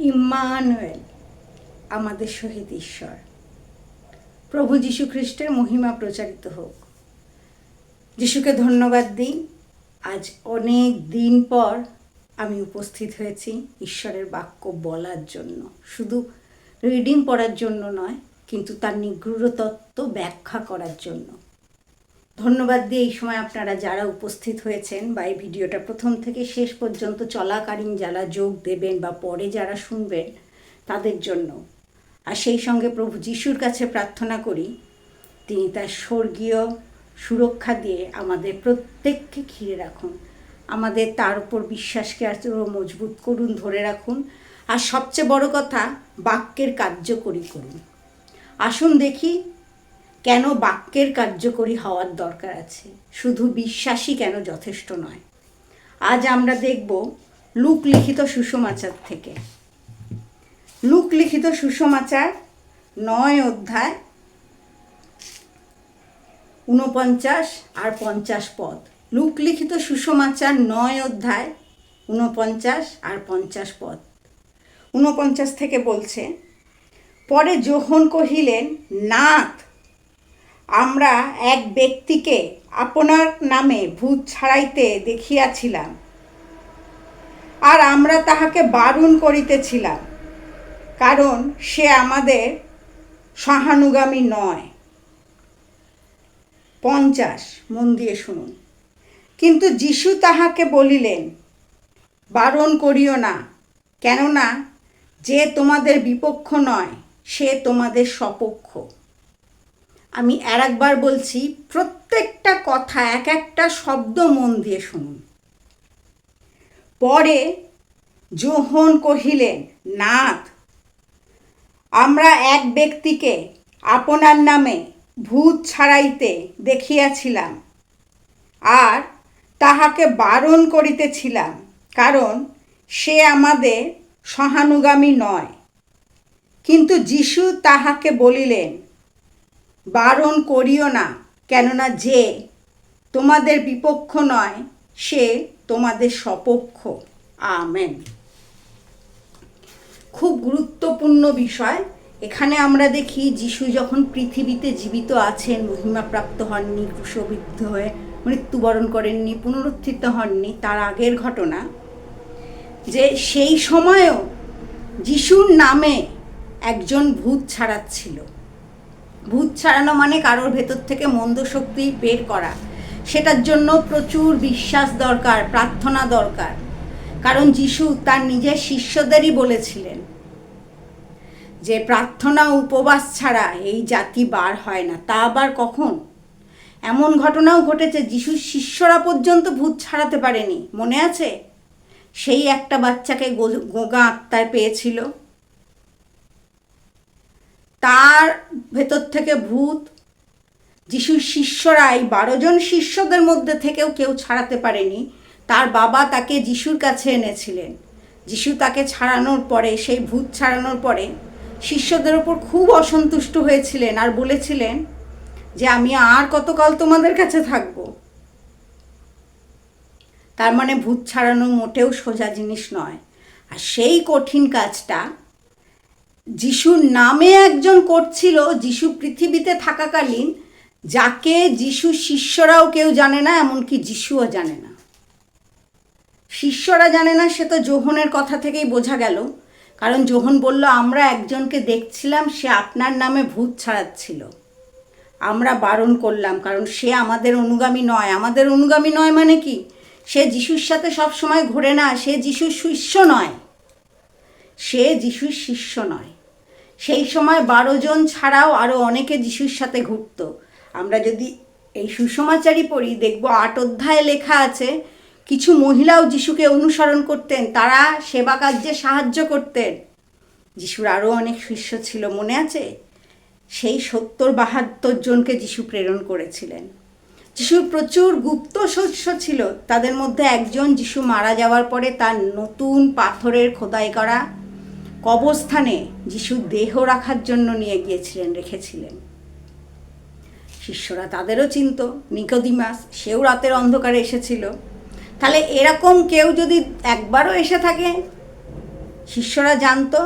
Emmanuel আমাদের সহিত ঈশ্বর। প্রভু যীশু খ্রিস্টের মহিমা প্রচারিত হোক। যিশুকে ধন্যবাদ দিই। আজ অনেক দিন পর আমি উপস্থিত হয়েছি ঈশ্বরের বাক্য বলার জন্য। শুধু রিডিং পড়ার জন্য নয়, কিন্তু তার নিগূঢ় তত্ত্ব ব্যাখ্যা করার জন্য। ধন্যবাদ দিয়ে এই সময় আপনারা যারা উপস্থিত হয়েছেন বা এই ভিডিওটা প্রথম থেকে শেষ পর্যন্ত চলাকালীন যারা যোগ দেবেন বা পরে যারা শুনবেন, তাদের জন্য। আর সেই সঙ্গে প্রভু যিশুর কাছে প্রার্থনা করি, তিনি তার স্বর্গীয় সুরক্ষা দিয়ে আমাদের প্রত্যেককে ঘিরে রাখুন। আমাদের তার উপর বিশ্বাসকে আরও মজবুত করুন, ধরে রাখুন। আর সবচেয়ে বড় কথা, বাক্যের কার্যকরী করুন। আসুন দেখি কেন বাক্যের কার্যকরী হওয়ার দরকার আছে? শুধু বিশ্বাসই কেন যথেষ্ট নয়? আজ আমরা দেখব লুক লিখিত সুষমাচার থেকে। লুক লিখিত সুষমাচার নয় অধ্যায় ঊনপঞ্চাশ আর পঞ্চাশ পদ। লুক লিখিত সুষমাচার নয় অধ্যায় ঊনপঞ্চাশ আর পঞ্চাশ পদ। ঊনপঞ্চাশ থেকে বলছে, পরে যোহন কহিলেন, নাথ আমরা এক ব্যক্তিকে আপনার নামে ভূত ছাড়াইতে দেখিয়াছিলাম। আর আমরা তাহাকে বারণ করিতেছিলাম, কারণ সে আমাদের সহানুগামী নয়। পঞ্চাশ, মন দিয়ে শুনুন। কিন্তু যিশু তাহাকে বলিলেন, বারণ করিও না, কেননা যে তোমাদের বিপক্ষ নয়, সে তোমাদের সপক্ষ। আমি আর একবার বলছি, প্রত্যেকটা কথা এক একটা শব্দ মন দিয়ে শুনুন। পরে যোহন কহিলেন, নাথ, আমরা এক ব্যক্তিকে আপনার নামে ভূত ছাড়াইতে দেখিয়াছিলাম আর তাহাকে বারণ করিতেছিলাম, কারণ সে আমাদের সহানুগামী নয়। কিন্তু যিশু তাহাকে বলিলেন বারণ করিও না, কেননা যে তোমাদের বিপক্ষ নয়, সে তোমাদের সপক্ষ। আমেন। খুব গুরুত্বপূর্ণ বিষয়। এখানে আমরা দেখি যিশু যখন পৃথিবীতে জীবিত আছেন, মহিমাপ্রাপ্ত হননি, ক্রুশবিদ্ধ হয়ে মৃত্যুবরণ করেননি, পুনরুত্থিত হননি, তার আগের ঘটনা যে সেই সময়েও যিশুর নামে একজন ভূত ছাড়াচ্ছিল। ভূত ছাড়ানো মানে কারোর ভেতর থেকে মন্দ শক্তি বের করা। সেটার জন্য প্রচুর বিশ্বাস দরকার, প্রার্থনা দরকার। কারণ যিশু তার নিজের শিষ্যদেরই বলেছিলেন যে, প্রার্থনা উপবাস ছাড়া এই জাতি বার হয় না। তা আবার কখন? এমন ঘটনাও ঘটেছে, যিশুর শিষ্যরা পর্যন্ত ভূত ছাড়াতে পারেনি। মনে আছে? সেই একটা বাচ্চাকে গোগা আত্মায় পেয়েছিল। তার ভেতর থেকে ভূত, যিশুর শিষ্যরা এই বারো জন শিষ্যদের মধ্যে থেকেও কেউ ছাড়াতে পারেনি, তার বাবা তাকে যিশুর কাছে এনেছিলেন। যিশু তাকে ছাড়ানোর পরে, সেই ভূত ছাড়ানোর পরে শিষ্যদের ওপর খুব অসন্তুষ্ট হয়েছিলেন আর বলেছিলেন যে, আমি আর কতকাল তোমাদের কাছে থাকব? তার মানে ভূত ছাড়ানো মোটেও সোজা জিনিস নয়। আর সেই কঠিন কাজটা যিশুর নামে একজন করছিল যিশু পৃথিবীতে থাকাকালীন, যাকে যিশু শিষ্যরাও কেউ জানে না, এমনকি যিশুও জানে না। শিষ্যরা জানে না, সে তো যোহনের কথা থেকেই বোঝা গেল। কারণ যোহন বলল, আমরা একজনকে দেখছিলাম, সে আপনার নামে ভূত ছাড়াচ্ছিল। আমরা বারণ করলাম, কারণ সে আমাদের অনুগামী নয়। আমাদের অনুগামী নয় মানে কি? সে যিশুর সাথে সব সময় ঘোরে না, সে যিশুর শিষ্য নয়। সে যিশুর শিষ্য নয়। সেই সময় বারো জন ছাড়াও আরও অনেকে যিশুর সাথে ঘুরত। আমরা যদি এই সুষমাচারী পড়ি, দেখব আট অধ্যায়ে লেখা আছে, কিছু মহিলাও যিশুকে অনুসরণ করতেন, তারা সেবা কার্যে সাহায্য করতেন। যিশুর আরও অনেক শিষ্য ছিল, মনে আছে? সেই সত্তর বাহাত্তর জনকে যিশু প্রেরণ করেছিলেন। যিশুর প্রচুর গুপ্ত শস্য ছিল, তাদের মধ্যে একজন যিশু মারা যাওয়ার পরে তার নতুন পাথরের খোদাই করা কবস্থানে যিশু দেহ রাখার জন্য নিয়ে গিয়েছিলেন, রেখেছিলেন। শিষ্যরা তাদেরও চিনত, নিকোদিমাস সেও রাতের অন্ধকারে এসেছিল। তাহলে এরকম কেউ যদি একবারও এসে থাকে, শিষ্যরা জানতো,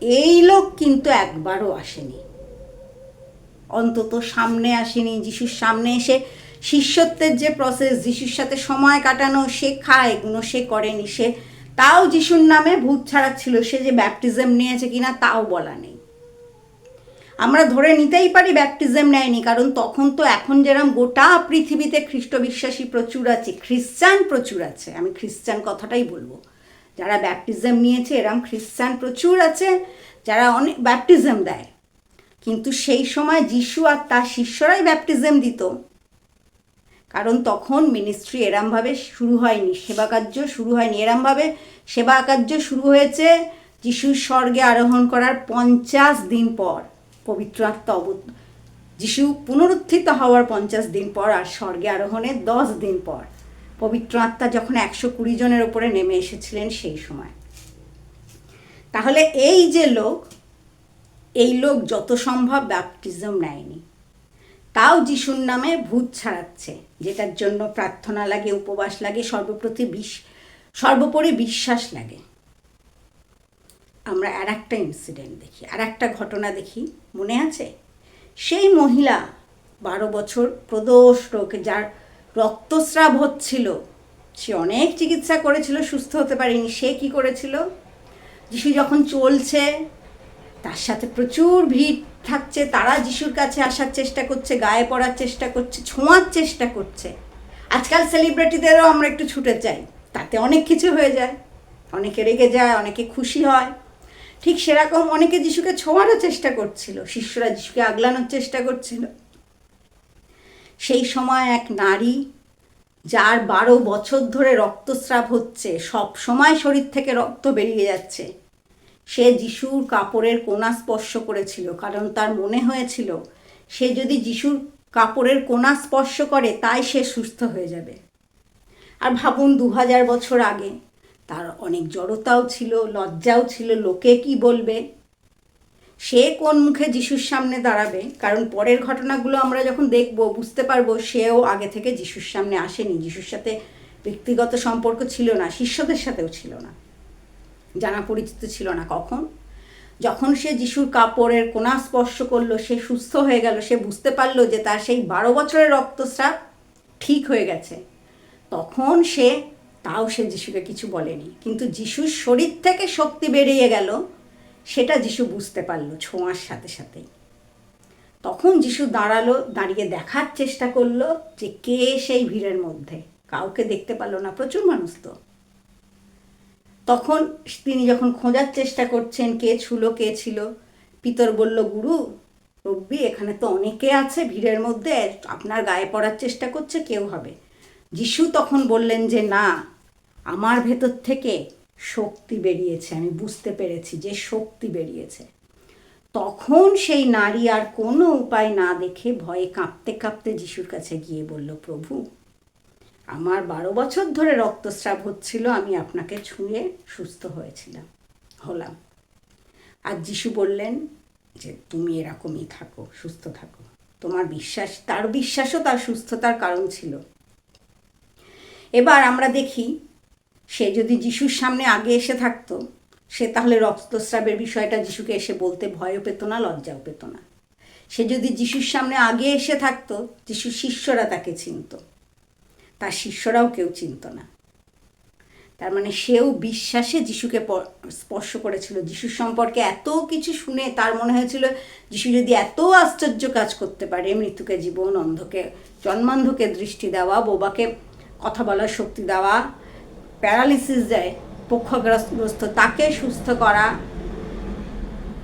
এই লোক কিন্তু একবারও আসেনি। অন্তত সামনে আসেনি, যিশুর সামনে এসে শিষ্যত্বের যে প্রসেস যিশুর সাথে সময় কাটানো শেখা এগুলো সে করেনি, সে তাও যিশুর নামে ভূত ছাড়াচ্ছিল, সে যে ব্যাপটিজম নিয়েছে কিনা তাও বলা নেই। আমরা ধরে নিতেই পারি ব্যাপটিজম নেয়নি, কারণ তখন তো এখন যেরকম গোটা পৃথিবীতে খ্রিস্ট বিশ্বাসী প্রচুর আছে, খ্রিস্টান প্রচুর আছে, আমি খ্রিস্টান কথাটাই বলব। যারা ব্যাপটিজম নিয়েছে এরম খ্রিস্টান প্রচুর আছে, যারা অনেক ব্যাপটিজম দেয়। কিন্তু সেই সময় যিশু আর তার শিষ্যরাই ব্যাপটিজম দিত কারণ তখন মিনিস্ট্রি এরমভাবে শুরু হয়নি সেবা কার্য শুরু হয়নি। এরমভাবে সেবা কার্য শুরু হয়েছে যিশুর স্বর্গে আরোহণ করার পঞ্চাশ দিন পর পবিত্র আত্মা অব যিশু পুনরুত্থিত হওয়ার পঞ্চাশ দিন পর আর স্বর্গে আরোহণের দশ দিন পর। পবিত্র আত্মা যখন একশো কুড়ি জনের ওপরে নেমে এসেছিলেন সেই সময়। তাহলে এই যে লোক, এই লোক যত সম্ভব ব্যাপটিজম নেয়নি। তাও যিশুর নামে ভূত ছাড়াচ্ছে, যেটার জন্য প্রার্থনা লাগে, উপবাস লাগে, সর্বপ্রতি বিশ, সর্বোপরি বিশ্বাস লাগে। আমরা আর একটা ইনসিডেন্ট দেখি আর একটা ঘটনা দেখি, মনে আছে? সেই মহিলা বারো বছর প্রদোষ রোগ, যার রক্তস্রাব হচ্ছিল, সে অনেক চিকিৎসা করেছিল, সুস্থ হতে পারেনি, সে কি করেছিল? যিশু যখন চলছে তার সাথে প্রচুর ভিড় থাকছে। তারা যিশুর কাছে আসার চেষ্টা করছে, গায়ে পড়ার চেষ্টা করছে, ছোঁয়ার চেষ্টা করছে। আজকাল সেলিব্রিটিদেরও আমরা একটু ছুটে যাই। তাতে অনেক কিছু হয়ে যায়। অনেকে রেগে যায়, অনেকে খুশি হয়। ঠিক সেরকম অনেকে যিশুকে ছোঁয়ারও চেষ্টা করছিল, শিষ্যরা যিশুকে আগলানোর চেষ্টা করছিল। সেই সময় এক নারী, যার বারো বছর ধরে রক্তস্রাব হচ্ছে, সব সময় শরীর থেকে রক্ত বেরিয়ে যাচ্ছে। সে যিশুর কাপড়ের কোনা স্পর্শ করেছিল, কারণ তার মনে হয়েছিল, সে যদি যিশুর কাপড়ের কোনা স্পর্শ করে, তাই সে সুস্থ হয়ে যাবে। আর ভাবুন দু হাজার বছর আগে তার অনেক জড়তাও ছিল, লজ্জাও ছিল, লোকে কি বলবে? সে কোন মুখে যিশুর সামনে দাঁড়াবে? কারণ পরের ঘটনাগুলো আমরা যখন দেখব, বুঝতে পারব সেও আগে থেকে যিশুর সামনে আসেনি, যিশুর সাথে ব্যক্তিগত সম্পর্ক ছিল না, শিষ্যদের সাথেও ছিল না। জানা পরিচিত ছিল না কখন। যখন সে যিশুর কাপড়ের কোনা স্পর্শ করল, সে সুস্থ হয়ে গেল, সে বুঝতে পারল যে তার সেই বারো বছরের রক্তস্রাব ঠিক হয়ে গেছে। তখন সে, তাও সে যিশুকে কিছু বলেনি। কিন্তু যিশুর শরীর থেকে শক্তি বেরিয়ে গেল, সেটা যিশু বুঝতে পারল ছোঁয়ার সাথে সাথেই। তখন যিশু দাঁড়াল, দাঁড়িয়ে দেখার চেষ্টা করল যে কে সেই ভিড়ের মধ্যে। কাউকে দেখতে পারল না, প্রচুর মানুষ তো। তখন তিনি যখন খোঁজার চেষ্টা করছেন কে ছুলো, কে ছিল, পিতর বলল, গুরু, রব্বি, এখানে তো অনেকে আছে, ভিড়ের মধ্যে, আপনার গায়ে পড়ার চেষ্টা করছে, কেউ হবে। যিশু তখন বললেন যে, না, আমার ভেতর থেকে শক্তি বেরিয়েছে, আমি বুঝতে পেরেছি যে শক্তি বেরিয়েছে। তখন সেই নারী আর কোনো উপায় না দেখে ভয়ে কাঁপতে কাঁপতে যিশুর কাছে গিয়ে বলল, প্রভু আমার বারো বছর ধরে রক্তস্রাব হচ্ছিল, আমি আপনাকে ছুঁয়ে সুস্থ হয়েছিলাম, হলাম। আর যিশু বললেন যে, তুমি এরকমই থাকো, সুস্থ থাকো। তোমার বিশ্বাস, তার বিশ্বাসও তার সুস্থতার কারণ ছিল। এবার আমরা দেখি, সে যদি যিশুর সামনে আগে এসে থাকতো, সে তাহলে রক্তস্রাবের বিষয়টা যিশুকে এসে বলতে ভয়ও পেত না, লজ্জাও পেত না। সে যদি যিশুর সামনে আগে এসে থাকতো, যিশুর শিষ্যরা তাকে চিনত। তার শিষ্যরাও কেউ চিনত না। তার মানে সেও বিশ্বাসে যিশুকে স্পর্শ করেছিল। যিশুর সম্পর্কে এত কিছু শুনে তার মনে হয়েছিল, যিশু যদি এত আশ্চর্য কাজ করতে পারে, মৃত্যুকে জীবন, অন্ধকে, জন্মান্ধকে দৃষ্টি দেওয়া, বোবাকে কথা বলার শক্তি দেওয়া প্যারালিসিস দেয়, পক্ষগ্রস্ত, তাকে সুস্থ করা,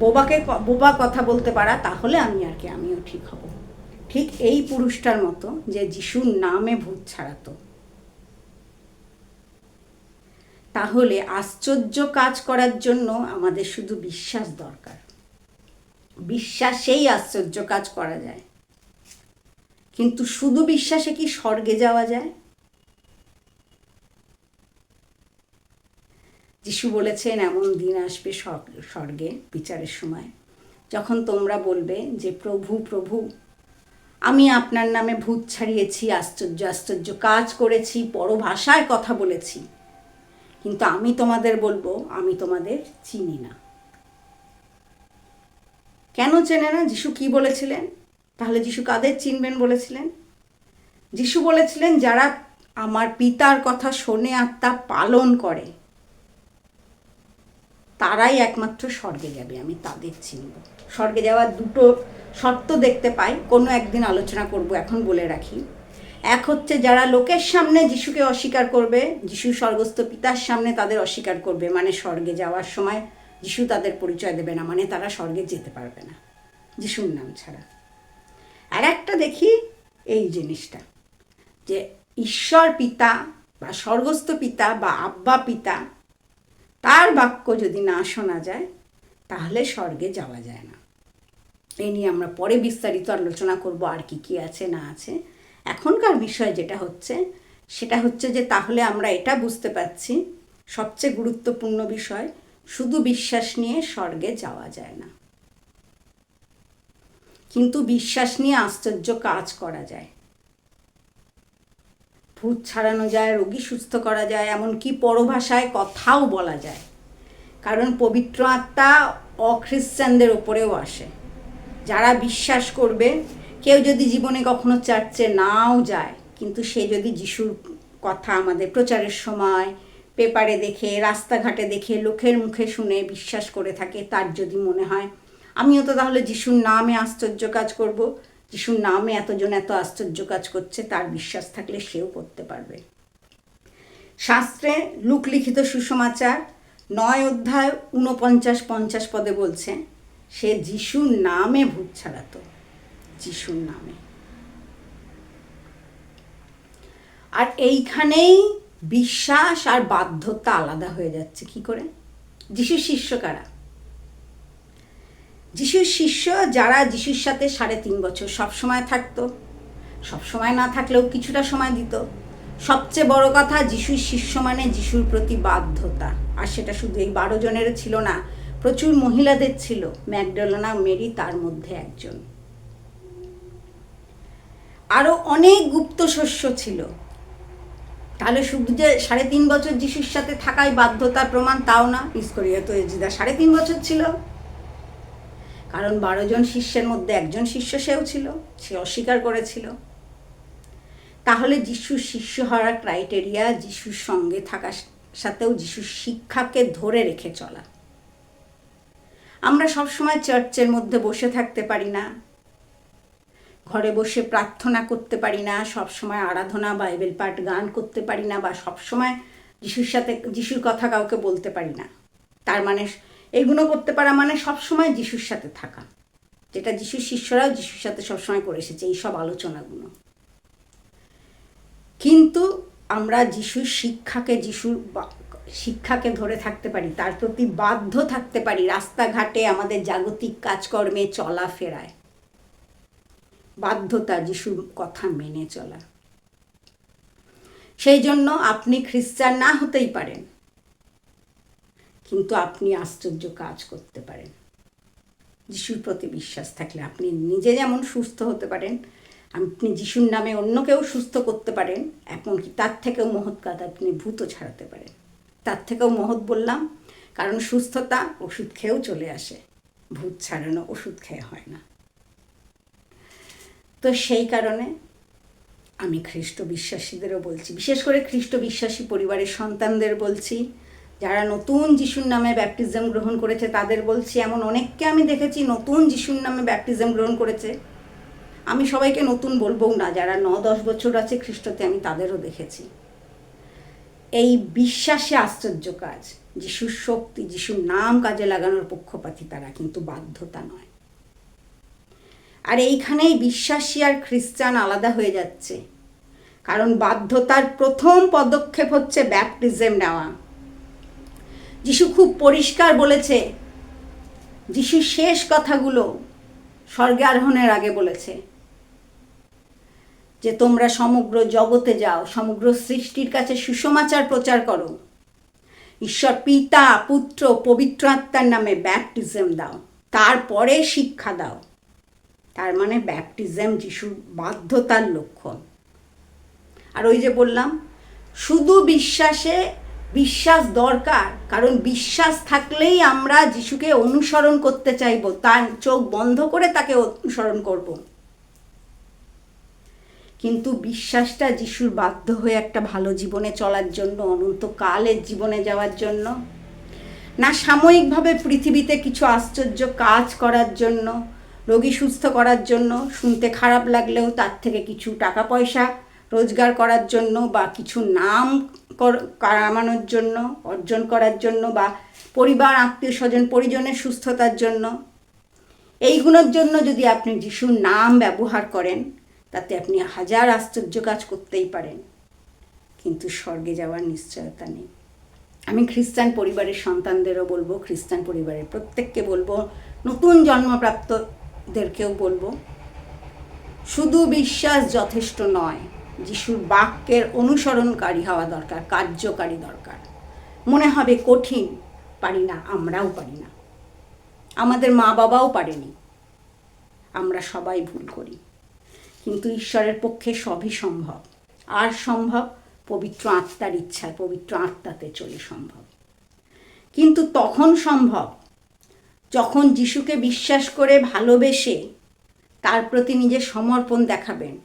বোবাকে বোবা কথা বলতে পারা, তাহলে আমি আর কি, আমিও ঠিক হব। ঠিক এই পুরুষটার মতো যে যিশুর নামে ভূত ছাড়াতো। তাহলে আশ্চর্য কাজ করার জন্য আমাদের শুধু বিশ্বাস দরকার। বিশ্বাসেই আশ্চর্য কাজ করা যায়। কিন্তু শুধু বিশ্বাসে কি স্বর্গে যাওয়া যায়? যিশু বলেছেন, এমন দিন আসবে স্বর্গে বিচারের সময়। যখন তোমরা বলবে যে, প্রভু প্রভু আমি আপনার নামে ভূত ছাড়িয়েছি, আশ্চর্য আশ্চর্য কাজ করেছি, বড় ভাষায় কথা বলেছি। কিন্তু আমি তোমাদের বলব, আমি তোমাদের চিনি না। কেন চেনে না? যিশু কি বলেছিলেন? তাহলে যিশু কাদের চিনবেন বলেছিলেন? যিশু বলেছিলেন, যারা আমার পিতার কথা শোনে আর তা পালন করে, তারাই একমাত্র স্বর্গে যাবে, আমি তাদের চিনব। স্বর্গে যাওয়ার দুটো শর্ত দেখতে পাই, কোনো একদিন আলোচনা করব এখন বলে রাখি। এক হচ্ছে যারা লোকের সামনে যিশুকে অস্বীকার করবে, যিশু স্বর্গস্থ পিতার সামনে তাদের অস্বীকার করবে মানে স্বর্গে যাওয়ার সময় যিশু তাদের পরিচয় দেবে না মানে তারা স্বর্গে যেতে পারবে না। যিশুর নাম ছাড়া। আর একটা দেখি, এই জিনিসটা, যে ঈশ্বর পিতা বা স্বর্গস্থ পিতা বা আব্বা পিতা, তার বাক্য যদি না শোনা যায়, তাহলে স্বর্গে যাওয়া যায় না। এই নিয়ে আমরা পরে বিস্তারিত আলোচনা করব আর কি কি আছে, না আছে। এখনকার বিষয় যেটা হচ্ছে, সেটা হচ্ছে যে তাহলে আমরা এটা বুঝতে পারছি, সবচেয়ে গুরুত্বপূর্ণ বিষয়, শুধু বিশ্বাস নিয়ে স্বর্গে যাওয়া যায় না। কিন্তু বিশ্বাস নিয়ে আশ্চর্য কাজ করা যায়। ভূত ছাড়ানো যায়, রোগী সুস্থ করা যায়, এমনকি পরভাষায় কথাও বলা যায়। কারণ পবিত্র আত্মা অখ্রিশ্চানদের ওপরেও আসে। যারা বিশ্বাস করবে, কেউ যদি জীবনে কখনো চার্চে নাও যায়, কিন্তু সে যদি যিশুর কথা আমাদের প্রচারের সময় পেপারে দেখে, রাস্তাঘাটে দেখে, লোকের মুখে শুনে বিশ্বাস করে থাকে, তার যদি মনে হয়, আমিও তো তাহলে যিশুর নামে আশ্চর্য কাজ করব, যিশুর নামে এতজন এত আশ্চর্য কাজ করছে, তার বিশ্বাস থাকলে সেও করতে পারবে। শাস্ত্রে লুকলিখিত সুসমাচার নয় অধ্যায় ঊনপঞ্চাশ পঞ্চাশ পদে বলছে সে যিশুর নামে ভূত ছাড়াতো, যিশুর নামে। আর এইখানেই বিশ্বাস আর বাধ্যতা আলাদা হয়ে যাচ্ছে, কি করে? যিশুর শিষ্য কারা? যিশুর শিষ্য যারা যিশুর সাথে সাড়ে তিন বছর সব সময় থাকতো, সব সময় না থাকলেও কিছুটা সময় দিত। সবচেয়ে বড় কথা, যিশুর শিষ্য মানে যিশুর প্রতি বাধ্যতা। আর সেটা শুধু এই বারো জনের ছিল না প্রচুর মহিলাদের ছিল। ম্যাকডোনাল্ড মেরি তার মধ্যে একজন। আরও অনেক গুপ্ত শস্য ছিল। তাহলে শুধু যে সাড়ে তিন বছর যিশুর সাথে থাকাই বাধ্যতার প্রমাণ তাও না ইস্করিয়া তো এজিদা, সাড়ে তিন বছর ছিল। কারণ বারো জন শিষ্যের মধ্যে একজন শিষ্য সেও ছিল, সে অস্বীকার করেছিল। তাহলে যিশুর শিষ্য হওয়ার ক্রাইটেরিয়া যিশুর সঙ্গে থাকার সাথেও যিশুর শিক্ষাকে ধরে রেখে চলা। আমরা সবসময় চার্চের মধ্যে বসে থাকতে পারি না। ঘরে বসে প্রার্থনা করতে পারি না সবসময় আরাধনা, বাইবেল পাঠ, গান করতে পারি না বা সবসময় যিশুর সাথে, যিশুর কথা কাউকে বলতে পারি না। তার মানে এগুলো করতে পারা মানে সবসময় যিশুর সাথে থাকা। যেটা যিশুর শিষ্যরাও যিশুর সাথে সবসময় করে এসেছে, এই সব আলোচনাগুলো। কিন্তু আমরা যিশুর শিক্ষাকে, যিশুর শিক্ষাকে ধরে থাকতে পারি, তার প্রতি বাধ্য থাকতে পারি রাস্তাঘাটে আমাদের জাগতিক কাজকর্মে চলাফেরায় বাধ্যতা যিশুর কথা মেনে চলা। সেই জন্য আপনি খ্রিস্টান না হতেই পারেন, কিন্তু আপনি আশ্চর্য কাজ করতে পারেন। যিশুর প্রতি বিশ্বাস থাকলে আপনি নিজে যেমন সুস্থ হতে পারেন, আপনি যিশুর নামে অন্যকেও সুস্থ করতে পারেন, এমনকি তার থেকেও মহৎ কাজ আপনি ভূত ছাড়াতে পারেন। তার থেকেও মহৎ বললাম, কারণ সুস্থতা ওষুধ খেয়েও চলে আসে। ভূত ছাড়ানো ওষুধ খেয়ে হয় না। তো সেই কারণে আমি খ্রিস্ট বিশ্বাসীদেরও বলছি, বিশেষ করে খ্রিস্ট বিশ্বাসী পরিবারের সন্তানদের বলছি, যারা নতুন যিশুর নামে ব্যাপটিজম গ্রহণ করেছে তাদের বলছি, এমন অনেককে আমি দেখেছি নতুন যিশুর নামে ব্যাপটিজম গ্রহণ করেছে। আমি সবাইকে নতুন বলব না, যারা ন দশ বছর আছে খ্রিস্টতে আমি তাদেরও দেখেছি। এই বিশ্বাসে আশ্চর্য কাজ যিশুর শক্তি যিশুর নাম কাজে লাগানোর পক্ষপাতী তারা কিন্তু বাধ্যতা নয়। আর এইখানেই বিশ্বাসী আর খ্রিস্টান আলাদা হয়ে যাচ্ছে। কারণ বাধ্যতার প্রথম পদক্ষেপ হচ্ছে ব্যাপটিজম নেওয়া। যিশু খুব পরিষ্কার বলেছে, যিশু শেষ কথাগুলো স্বর্গে আরোহণের আগে বলেছে। যে তোমরা সমগ্র জগতে যাও, সমগ্র সৃষ্টির কাছে সুসমাচার প্রচার করো। ঈশ্বর পিতা, পুত্র, পবিত্র আত্মার নামে ব্যাপটিজম দাও। তারপরে শিক্ষা দাও। তার মানে ব্যাপটিজম যিশুর বাধ্যতার লক্ষণ। আর ওই যে বললাম, শুধু বিশ্বাসে বিশ্বাস দরকার, কারণ বিশ্বাস থাকলেই আমরা যিশুকে অনুসরণ করতে চাইব, তার চোখ বন্ধ করে তাকে অনুসরণ করব। কিন্তু বিশ্বাসটা যিশুর বাধ্য হয়ে একটা ভালো জীবনে চলার জন্য অনন্তকালের জীবনে যাওয়ার জন্য, না সাময়িকভাবে পৃথিবীতে কিছু আশ্চর্য কাজ করার জন্য, রোগী সুস্থ করার জন্য, শুনতে খারাপ লাগলেও তার থেকে কিছু টাকা পয়সা রোজগার করার জন্য বা কিছু নাম কামানোর জন্য, অর্জন করার জন্য বা পরিবার, আত্মীয় স্বজন, পরিজনের সুস্থতার জন্য, এইগুলোর জন্য যদি আপনি যিশুর নাম ব্যবহার করেন তাতে আপনি হাজার আশ্চর্য কাজ করতেই পারেন। কিন্তু স্বর্গে যাওয়ার নিশ্চয়তা নেই। আমি খ্রিস্টান পরিবারের সন্তানদেরও বলব, খ্রিস্টান পরিবারের প্রত্যেককে বলব, নতুন জন্মপ্রাপ্তদেরকেও বলব, শুধু বিশ্বাস যথেষ্ট নয়, যিশুর বাক্যের অনুসরণকারী হওয়া দরকার, কার্যকারী দরকার। মনে হবে কঠিন, পারি না, আমরাও পারি না। আমাদের মা বাবাও পারেনি। আমরা সবাই ভুল করি। কিন্তু ঈশ্বরের পক্ষে সবই সম্ভব। আর সম্ভব পবিত্র আত্মার ইচ্ছায়, পবিত্র আত্মাতে চলে সম্ভব। কিন্তু তখন সম্ভব যখন যিশুকে বিশ্বাস করে ভালোবেসে তার প্রতি নিজের সমর্পণ দেখাবেন।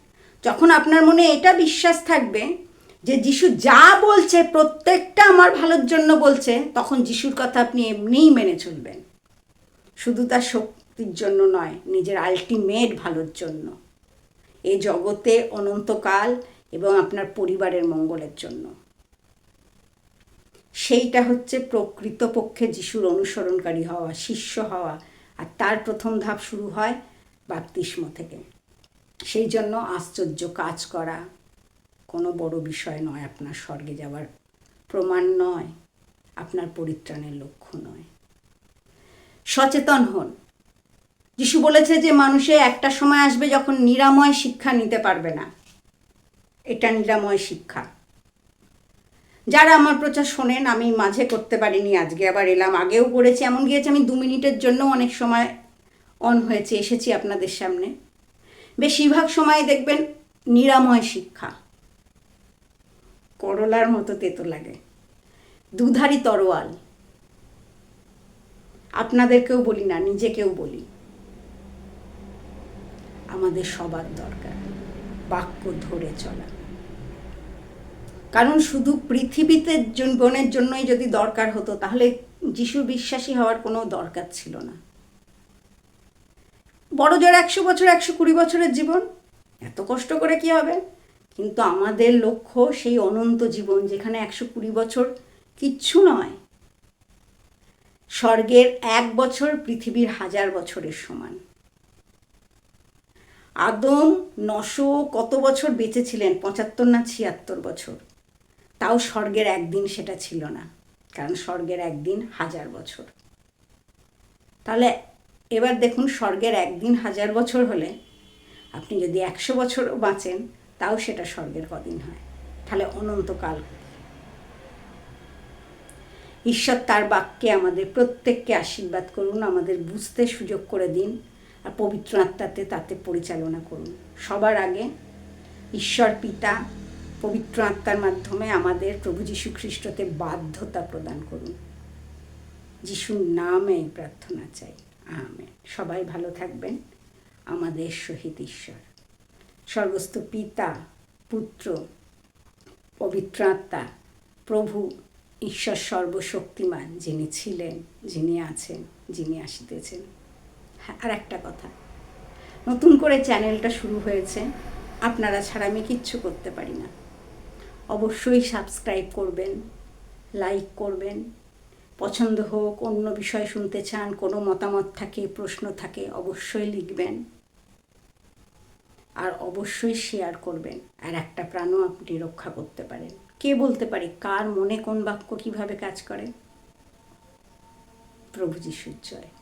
যখন আপনার মনে এটা বিশ্বাস থাকবে যে যিশু যা বলছে, প্রত্যেকটা আমার ভালোর জন্য বলছে, তখন যিশুর কথা আপনি এমনিই মেনে চলবেন। শুধু তার শক্তির জন্য নয়, নিজের আলটিমেট ভালোর জন্য। এ জগতে অনন্তকাল এবং আপনার পরিবারের মঙ্গলের জন্য। সেইটা হচ্ছে প্রকৃতপক্ষে যিশুর অনুসরণকারী হওয়া, শিষ্য হওয়া, আর তার প্রথম ধাপ শুরু হয় বাপ্তিস্ম থেকে। সেই জন্য আশ্চর্য কাজ করা কোনো বড় বিষয় নয়, আপনার স্বর্গে যাওয়ার প্রমাণ নয়, আপনার পরিত্রাণের লক্ষ্য নয়। সচেতন হন। যিশু বলেছে যে মানুষে একটা সময় আসবে যখন নিরাময় শিক্ষা নিতে পারবে না। এটা নিরাময় শিক্ষা। যারা আমার প্রচার শোনেন, আমি মাঝে করতে পারিনি, আজকে আবার এলাম। আগেও করেছি, এমন গিয়েছে, আমি দু মিনিটের জন্য অনেক সময় অন হয়েছে, এসেছি আপনাদের সামনে। বেশিরভাগ সময় দেখবেন নিরাময় শিক্ষা। করলার মতো তেতো লাগে। দুধারি তরোয়াল। আপনাদেরকেও বলি না, নিজেকেও বলি। আমাদের সবার দরকার। বাক্য ধরে চলা। কারণ শুধু পৃথিবীতে জীবনের জন্যই যদি দরকার হতো, তাহলে যিশু বিশ্বাসী হওয়ার কোনো দরকার ছিল না। বড় জোর একশো বছর, একশো কুড়ি বছরের জীবন, এত কষ্ট করে কি হবে? কিন্তু আমাদের লক্ষ্য সেই অনন্ত জীবন, যেখানে একশো কুড়ি বছর কিচ্ছু নয়। স্বর্গের এক বছর পৃথিবীর হাজার বছরের সমান। আদম নশো কত বছর বেঁচেছিলেন পঁচাত্তর না ছিয়াত্তর বছর? তাও স্বর্গের একদিন সেটা ছিল না, কারণ স্বর্গের একদিন হাজার বছর। তাহলে এবার দেখুন স্বর্গের একদিন হাজার বছর হলে আপনি যদি একশো বছরও বাঁচেন, তাও সেটা স্বর্গের কদিন হয়। তাহলে অনন্তকাল। ঈশ্বর তার বাক্যে আমাদের প্রত্যেককে আশীর্বাদ করুন, আমাদের বুঝতে সুযোগ করে দিন। আর পবিত্র আত্মাতে তাতে পরিচালনা করুন। সবার আগে ঈশ্বর পিতা, পবিত্র আত্মার মাধ্যমে আমাদের প্রভু যীশু খ্রিস্টতে বাধ্যতা প্রদান করুন। যিশুর নামে প্রার্থনা চাই। আমে সবাই ভালো থাকবেন। আমাদের শহীদ ঈশ্বর। স্বর্গস্থ পিতা, পুত্র, পবিত্র আত্মা, প্রভু ঈশ্বর সর্বশক্তিমান যিনি ছিলেন, যিনি আছেন, যিনি আসিতেছেন। আর একটা কথা। নতুন করে চ্যানেলটা শুরু হয়েছে, আপনারা ছাড়া আমি কিচ্ছু করতে পারি না। অবশ্যই সাবস্ক্রাইব করবেন, লাইক করবেন। পছন্দ হোক, অন্য বিষয় শুনতে চান, কোনো মতামত থাকে, প্রশ্ন থাকে, অবশ্যই লিখবেন। আর অবশ্যই শেয়ার করবেন। আর একটা প্রাণও আপনি রক্ষা করতে পারেন। কে বলতে পারে, কার মনে কোন বাক্য কীভাবে কাজ করে? প্রভু যিশুর জয়।